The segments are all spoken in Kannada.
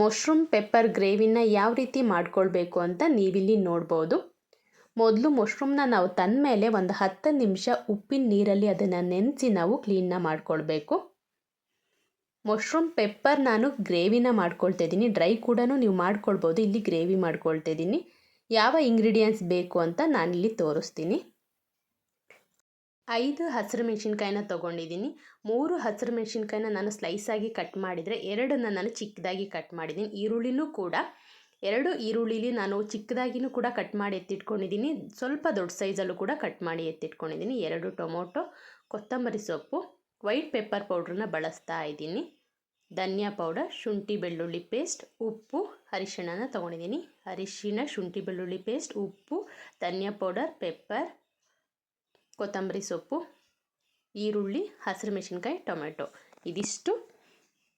ಮಶ್ರೂಮ್ ಪೆಪ್ಪರ್ ಗ್ರೇವಿನ ಯಾವ ರೀತಿ ಮಾಡ್ಕೊಳ್ಬೇಕು ಅಂತ ನೀವಿಲ್ಲಿ ನೋಡ್ಬೋದು. ಮೊದಲು ಮಶ್ರೂಮ್ನ ನಾವು ತಂದ ಮೇಲೆ ಒಂದು ಹತ್ತು ನಿಮಿಷ ಉಪ್ಪಿನ ನೀರಲ್ಲಿ ಅದನ್ನು ನೆನೆಸಿ ನಾವು ಕ್ಲೀನ್ನ ಮಾಡ್ಕೊಳ್ಬೇಕು. ಮಶ್ರೂಮ್ ಪೆಪ್ಪರ್ ನಾನು ಗ್ರೇವಿನ ಮಾಡ್ಕೊಳ್ತಾ ಇದ್ದೀನಿ. ಡ್ರೈ ಕೂಡ ನೀವು ಮಾಡ್ಕೊಳ್ಬೋದು. ಇಲ್ಲಿ ಗ್ರೇವಿ ಮಾಡ್ಕೊಳ್ತಾ ಇದ್ದೀನಿ. ಯಾವ ಇಂಗ್ರೀಡಿಯೆಂಟ್ಸ್ ಬೇಕು ಅಂತ ನಾನಿಲ್ಲಿ ತೋರಿಸ್ತೀನಿ. ಐದು ಹಸಿರು ಮೆಣಸಿನ್ಕಾಯಿನ ತೊಗೊಂಡಿದ್ದೀನಿ. ಮೂರು ಹಸಿರು ಮೆಣಸಿನ್ಕಾಯಿನ ನಾನು ಸ್ಲೈಸಾಗಿ ಕಟ್ ಮಾಡಿದರೆ ಎರಡನ್ನು ನಾನು ಚಿಕ್ಕದಾಗಿ ಕಟ್ ಮಾಡಿದ್ದೀನಿ. ಈರುಳ್ಳಿನೂ ಕೂಡ. ಎರಡು ಈರುಳ್ಳಿಲಿ ನಾನು ಚಿಕ್ಕದಾಗಿನೂ ಕೂಡ ಕಟ್ ಮಾಡಿ ಎತ್ತಿಟ್ಕೊಂಡಿದ್ದೀನಿ. ಸ್ವಲ್ಪ ದೊಡ್ಡ ಸೈಜಲ್ಲೂ ಕೂಡ ಕಟ್ ಮಾಡಿ ಎತ್ತಿಟ್ಕೊಂಡಿದ್ದೀನಿ. ಎರಡು ಟೊಮೊಟೊ, ಕೊತ್ತಂಬರಿ ಸೊಪ್ಪು ವೈಟ್ ಪೆಪ್ಪರ್ ಪೌಡ್ರನ್ನ ಬಳಸ್ತಾ ಇದ್ದೀನಿ. ಧನಿಯಾ ಪೌಡರ್ ಶುಂಠಿ ಬೆಳ್ಳುಳ್ಳಿ ಪೇಸ್ಟ್ ಉಪ್ಪು, ಅರಿಶಿಣನ ತೊಗೊಂಡಿದ್ದೀನಿ. ಅರಿಶಿಣ, ಶುಂಠಿ ಬೆಳ್ಳುಳ್ಳಿ ಪೇಸ್ಟ್ ಉಪ್ಪು, ಧನಿಯಾ ಪೌಡರ್ ಪೆಪ್ಪರ್ ಕೊತ್ತಂಬರಿ ಸೊಪ್ಪು, ಈರುಳ್ಳಿ, ಹಸಿರು ಮೆಣಸಿನ್ಕಾಯಿ ಟೊಮೆಟೊ ಇದಿಷ್ಟು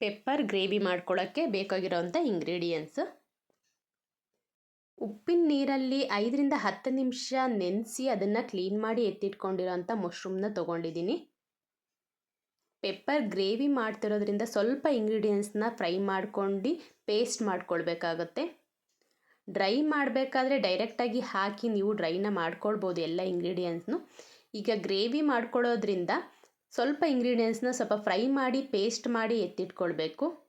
ಪೆಪ್ಪರ್ ಗ್ರೇವಿ ಮಾಡ್ಕೊಳ್ಳೋಕ್ಕೆ ಬೇಕಾಗಿರೋವಂಥ ಇಂಗ್ರೀಡಿಯೆಂಟ್ಸ್. ಉಪ್ಪಿನ ನೀರಲ್ಲಿ ಐದರಿಂದ ಹತ್ತು ನಿಮಿಷ ನೆನೆಸಿ ಅದನ್ನು ಕ್ಲೀನ್ ಮಾಡಿ ಎತ್ತಿಟ್ಕೊಂಡಿರೋಂಥ ಮಶ್ರೂಮ್ನ ತೊಗೊಂಡಿದ್ದೀನಿ. ಪೆಪ್ಪರ್ ಗ್ರೇವಿ ಮಾಡ್ತಿರೋದ್ರಿಂದ ಸ್ವಲ್ಪ ಇಂಗ್ರೀಡಿಯೆಂಟ್ಸ್ನ ಫ್ರೈ ಮಾಡ್ಕೊಂಡು ಪೇಸ್ಟ್ ಮಾಡ್ಕೊಳ್ಬೇಕಾಗತ್ತೆ. ಡ್ರೈ ಮಾಡಬೇಕಾದ್ರೆ ಡೈರೆಕ್ಟಾಗಿ ಹಾಕಿ ನೀವು ಡ್ರೈನ ಮಾಡ್ಕೊಳ್ಬೋದು ಎಲ್ಲ ಇಂಗ್ರೀಡಿಯೆಂಟ್ಸ್ನು. ಈಗ ಗ್ರೇವಿ ಮಾಡ್ಕೊಳ್ಳೋದ್ರಿಂದ ಸ್ವಲ್ಪ ಇಂಗ್ರೀಡಿಯೆಂಟ್ಸ್ನ ಸ್ವಲ್ಪ ಫ್ರೈ ಮಾಡಿ ಪೇಸ್ಟ್ ಮಾಡಿ ಎತ್ತಿಟ್ಕೊಳ್ಬೇಕು.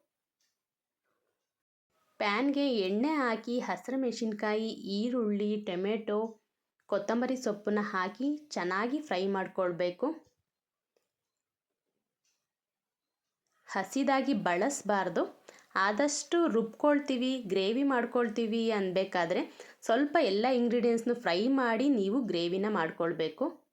ಪ್ಯಾನ್ಗೆ ಎಣ್ಣೆ ಹಾಕಿ, ಹಸಿರು ಮೆಣಸಿನ್ಕಾಯಿ, ಈರುಳ್ಳಿ, ಟೊಮೆಟೊ, ಕೊತ್ತಂಬರಿ ಸೊಪ್ಪನ್ನ ಹಾಕಿ ಚೆನ್ನಾಗಿ ಫ್ರೈ ಮಾಡಿಕೊಳ್ಬೇಕು. ಹಸಿದಾಗಿ ಬಳಸಬಾರ್ದು. ಆದಷ್ಟು ರುಬ್ಕೊಳ್ತೀವಿ, ಗ್ರೇವಿ ಮಾಡ್ಕೊಳ್ತೀವಿ ಅನ್ಬೇಕಾದ್ರೆ ಸ್ವಲ್ಪ ಎಲ್ಲ ಇಂಗ್ರೀಡಿಯೆಂಟ್ಸ್ನು ಫ್ರೈ ಮಾಡಿ ನೀವು ಗ್ರೇವಿನ ಮಾಡ್ಕೊಳ್ಬೇಕು.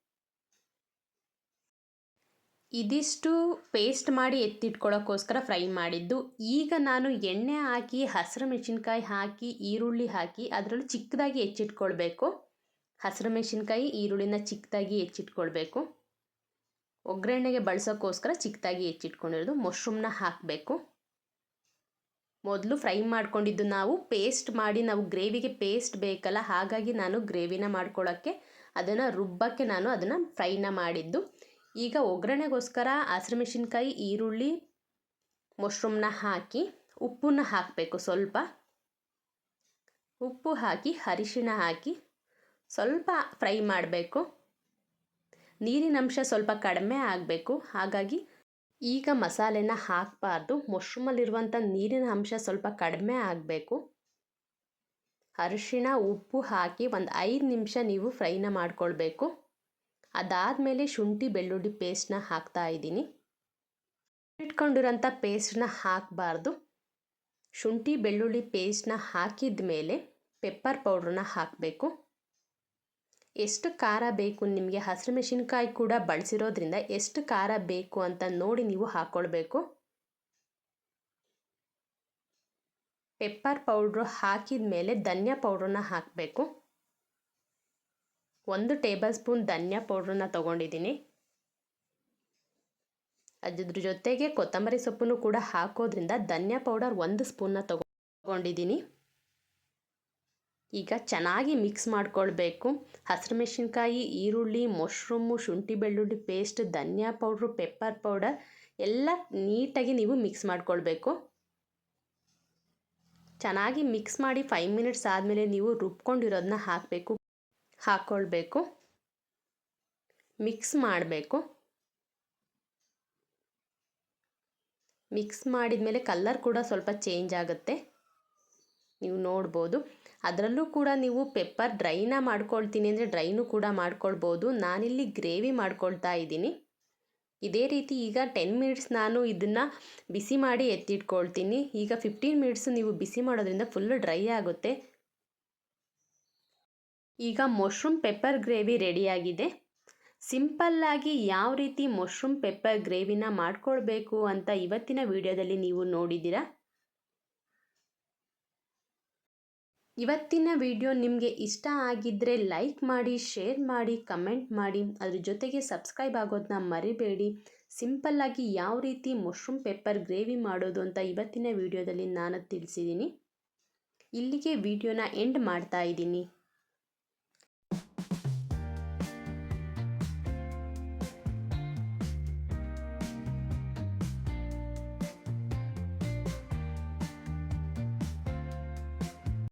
ಇದಿಷ್ಟು ಪೇಸ್ಟ್ ಮಾಡಿ ಎತ್ತಿಟ್ಕೊಳ್ಳೋಕ್ಕೋಸ್ಕರ ಫ್ರೈ ಮಾಡಿದ್ದು. ಈಗ ನಾನು ಎಣ್ಣೆ ಹಾಕಿ, ಹಸಿರು ಮೆಣಸಿನ್ಕಾಯಿ ಹಾಕಿ, ಈರುಳ್ಳಿ ಹಾಕಿ ಅದರಲ್ಲೂ ಚಿಕ್ಕದಾಗಿ ಹೆಚ್ಚಿಟ್ಕೊಳ್ಬೇಕು. ಹಸಿರು ಮೆಣಸಿನ್ಕಾಯಿ, ಈರುಳ್ಳಿನ ಚಿಕ್ಕದಾಗಿ ಹೆಚ್ಚಿಟ್ಕೊಳ್ಬೇಕು. ಒಗ್ಗರಣೆಗೆ ಬಳಸೋಕ್ಕೋಸ್ಕರ ಚಿಕ್ಕದಾಗಿ ಹೆಚ್ಚಿಟ್ಕೊಂಡಿರೋದು. ಮಶ್ರೂಮ್ನ ಹಾಕಬೇಕು. ಮೊದಲು ಫ್ರೈ ಮಾಡ್ಕೊಂಡಿದ್ದು ನಾವು ಪೇಸ್ಟ್ ಮಾಡಿ, ನಾವು ಗ್ರೇವಿಗೆ ಪೇಸ್ಟ್ ಬೇಕಲ್ಲ, ಹಾಗಾಗಿ ನಾನು ಗ್ರೇವಿನ ಮಾಡ್ಕೊಳ್ಳೋಕ್ಕೆ ಅದನ್ನು ರುಬ್ಬಕ್ಕೆ ನಾನು ಅದನ್ನು ಫ್ರೈನ ಮಾಡಿದ್ದು. ಈಗ ಒಗ್ಗರಣೆಗೋಸ್ಕರ ಹಸಿರು ಮೆಣಸಿನ್ಕಾಯಿ ಈರುಳ್ಳಿ ಮಶ್ರೂಮ್ನ ಹಾಕಿ ಉಪ್ಪನ್ನು ಹಾಕಬೇಕು ಸ್ವಲ್ಪ. ಉಪ್ಪು ಹಾಕಿ, ಅರಿಶಿಣ ಹಾಕಿ ಸ್ವಲ್ಪ ಫ್ರೈ ಮಾಡಬೇಕು. ನೀರಿನಂಶ ಸ್ವಲ್ಪ ಕಡಿಮೆ ಆಗಬೇಕು. ಹಾಗಾಗಿ ಈಗ ಮಸಾಲೆನ ಹಾಕಬಾರ್ದು. ಮಶ್ರೂಮಲ್ಲಿರುವಂಥ ನೀರಿನ ಅಂಶ ಸ್ವಲ್ಪ ಕಡಿಮೆ ಆಗಬೇಕು. ಅರಿಶಿಣ, ಉಪ್ಪು ಹಾಕಿ ಒಂದು ಐದು ನಿಮಿಷ ನೀವು ಫ್ರೈನ ಮಾಡ್ಕೊಳ್ಬೇಕು. ಅದಾದಮೇಲೆ ಶುಂಠಿ, ಬೆಳ್ಳುಳ್ಳಿ ಪೇಸ್ಟ್ನ ಹಾಕ್ತಾ ಇದ್ದೀನಿ. ಇಟ್ಕೊಂಡಿರೋಂಥ ಪೇಸ್ಟ್ನ ಹಾಕಬಾರ್ದು. ಶುಂಠಿ, ಬೆಳ್ಳುಳ್ಳಿ ಪೇಸ್ಟ್ನ ಹಾಕಿದ ಮೇಲೆ ಪೆಪ್ಪರ್ ಪೌಡ್ರನ್ನ ಹಾಕಬೇಕು. ಎಷ್ಟು ಖಾರ ಬೇಕು ನಿಮಗೆ? ಹಸಿರು ಮೆಣಸಿನ್ಕಾಯಿ ಕೂಡ ಬಳಸಿರೋದ್ರಿಂದ ಎಷ್ಟು ಖಾರ ಬೇಕು ಅಂತ ನೋಡಿ ನೀವು ಹಾಕ್ಕೊಳ್ಬೇಕು ಪೆಪ್ಪರ್ ಪೌಡ್ರು ಹಾಕಿದ ಮೇಲೆ ಧನಿಯಾ ಪೌಡ್ರನ್ನ ಹಾಕಬೇಕು. ಒಂದು ಟೇಬಲ್ ಸ್ಪೂನ್ ಧನಿಯಾ ಪೌಡ್ರನ್ನ ತೊಗೊಂಡಿದ್ದೀನಿ. ಅದ್ರ ಜೊತೆಗೆ ಕೊತ್ತಂಬರಿ ಸೊಪ್ಪನ್ನು ಕೂಡ ಹಾಕೋದ್ರಿಂದ ಧನಿಯಾ ಪೌಡರ್ ಒಂದು ಸ್ಪೂನ್ನ ತೊಗೊಂಡಿದ್ದೀನಿ. ಈಗ ಚೆನ್ನಾಗಿ ಮಿಕ್ಸ್ ಮಾಡ್ಕೊಳ್ಬೇಕು. ಹಸಿರು ಮೆಣಸಿನ್ಕಾಯಿ, ಈರುಳ್ಳಿ, ಮಶ್ರೂಮು, ಶುಂಠಿ ಬೆಳ್ಳುಳ್ಳಿ ಪೇಸ್ಟ್, ಧನಿಯಾ ಪೌಡ್ರು, ಪೆಪ್ಪರ್ ಪೌಡರ್ ಎಲ್ಲ ನೀಟಾಗಿ ನೀವು ಮಿಕ್ಸ್ ಮಾಡ್ಕೊಳ್ಬೇಕು. ಚೆನ್ನಾಗಿ ಮಿಕ್ಸ್ ಮಾಡಿ ಫೈವ್ ಮಿನಿಟ್ಸ್ ಆದಮೇಲೆ ನೀವು ರುಬ್ಕೊಂಡಿರೋದನ್ನ ಹಾಕಬೇಕು. ಹಾಕ್ಕೊಳ್ಬೇಕು ಮಿಕ್ಸ್ ಮಾಡಬೇಕು. ಮಿಕ್ಸ್ ಮಾಡಿದ ಮೇಲೆ ಕಲ್ಲರ್ ಕೂಡ ಸ್ವಲ್ಪ ಚೇಂಜ್ ಆಗುತ್ತೆ. ನೀವು ನೋಡ್ಬೋದು. ಅದರಲ್ಲೂ ಕೂಡ ನೀವು ಪೆಪ್ಪರ್ ಡ್ರೈನ ಮಾಡ್ಕೊಳ್ತೀನಿ ಅಂದರೆ ಡ್ರೈನು ಕೂಡ ಮಾಡ್ಕೊಳ್ಬೋದು. ನಾನಿಲ್ಲಿ ಗ್ರೇವಿ ಮಾಡ್ಕೊಳ್ತಾ ಇದ್ದೀನಿ. ಇದೇ ರೀತಿ ಈಗ ಟೆನ್ ಮಿನಿಟ್ಸ್ ನಾನು ಇದನ್ನು ಬಿಸಿ ಮಾಡಿ ಎತ್ತಿಟ್ಕೊಳ್ತೀನಿ. ಈಗ ಫಿಫ್ಟೀನ್ ಮಿನಿಟ್ಸು ನೀವು ಬಿಸಿ ಮಾಡೋದ್ರಿಂದ ಫುಲ್ಲು ಡ್ರೈ ಆಗುತ್ತೆ. ಈಗ ಮಶ್ರೂಮ್ ಪೆಪ್ಪರ್ ಗ್ರೇವಿ ರೆಡಿಯಾಗಿದೆ. ಸಿಂಪಲ್ಲಾಗಿ ಯಾವ ರೀತಿ ಮಶ್ರೂಮ್ ಪೆಪ್ಪರ್ ಗ್ರೇವಿನ ಮಾಡ್ಕೊಳ್ಬೇಕು ಅಂತ ಇವತ್ತಿನ ವಿಡಿಯೋದಲ್ಲಿ ನೀವು ನೋಡಿದ್ದೀರಾ? ಇವತ್ತಿನ ವಿಡಿಯೋ ನಿಮಗೆ ಇಷ್ಟ ಆಗಿದ್ದರೆ ಲೈಕ್ ಮಾಡಿ, ಶೇರ್ ಮಾಡಿ, ಕಮೆಂಟ್ ಮಾಡಿ. ಅದ್ರ ಜೊತೆಗೆ ಸಬ್ಸ್ಕ್ರೈಬ್ ಆಗೋದನ್ನ ಮರಿಬೇಡಿ. ಸಿಂಪಲ್ಲಾಗಿ ಯಾವ ರೀತಿ ಮಶ್ರೂಮ್ ಪೆಪ್ಪರ್ ಗ್ರೇವಿ ಮಾಡೋದು ಅಂತ ಇವತ್ತಿನ ವಿಡಿಯೋದಲ್ಲಿ ನಾನು ತಿಳಿಸಿದ್ದೀನಿ. ಇಲ್ಲಿಗೆ ವಿಡಿಯೋನ ಎಂಡ್ ಮಾಡ್ತಾ ಇದ್ದೀನಿ.